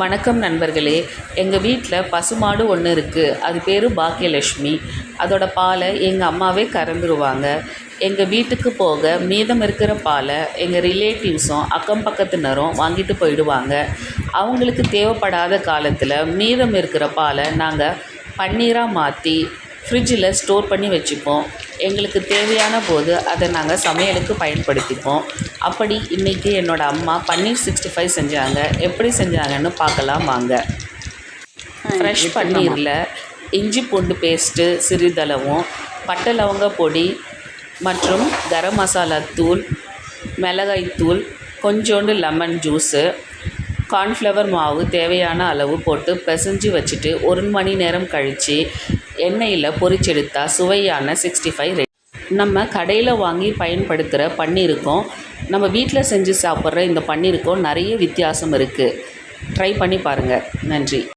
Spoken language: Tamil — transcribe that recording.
வணக்கம் நண்பர்களே. எங்கள் வீட்டில் பசுமாடு ஒன்று இருக்குது அது பேர் பாக்கியலட்சுமி. அதோட பாலை எங்கள் அம்மாவே கறந்துருவாங்க. எங்கள் வீட்டுக்கு போக மீதம் இருக்கிற பாலை எங்கள் ரிலேட்டிவ்ஸும் அக்கம் பக்கத்தினரும் வாங்கிட்டு போயிடுவாங்க. அவங்களுக்கு தேவைப்படாத காலத்தில் மீதம் இருக்கிற பாலை நாங்கள் பன்னீராக மாற்றி ஃப்ரிட்ஜில் ஸ்டோர் பண்ணி வச்சுப்போம். எங்களுக்கு தேவையான போது அதை நாங்கள் சமையலுக்கு பயன்படுத்திப்போம். அப்படி இன்றைக்கி என்னோடய அம்மா பன்னீர் சிக்ஸ்டி ஃபைவ் செஞ்சாங்க. எப்படி செஞ்சாங்கன்னு பார்க்கலாம் வாங்க. ஃப்ரெஷ் பன்னீரில் இஞ்சி பூண்டு பேஸ்ட்டு சிறிதளவும் பட்டை லவங்க பொடி மற்றும் கரம் மசாலா தூள் மிளகாய் தூள் கொஞ்சோண்டு லெமன் ஜூஸு கார்ன்ஃப்ளவர் மாவு தேவையான அளவு போட்டு பிசைஞ்சு வச்சுட்டு ஒரு மணி நேரம் கழித்து எண்ணெயில் பொரிச்செடுத்தா சுவையான சிக்ஸ்டி ஃபைவ் ரெடி நம்ம கடையில் வாங்கி பயன்படுத்துகிற பன்னீருக்கும் நம்ம வீட்டில் செஞ்சு சாப்பிட்ற இந்த பன்னீருக்கும் நிறைய வித்தியாசம் இருக்குது ட்ரை பண்ணி பாருங்கள் நன்றி.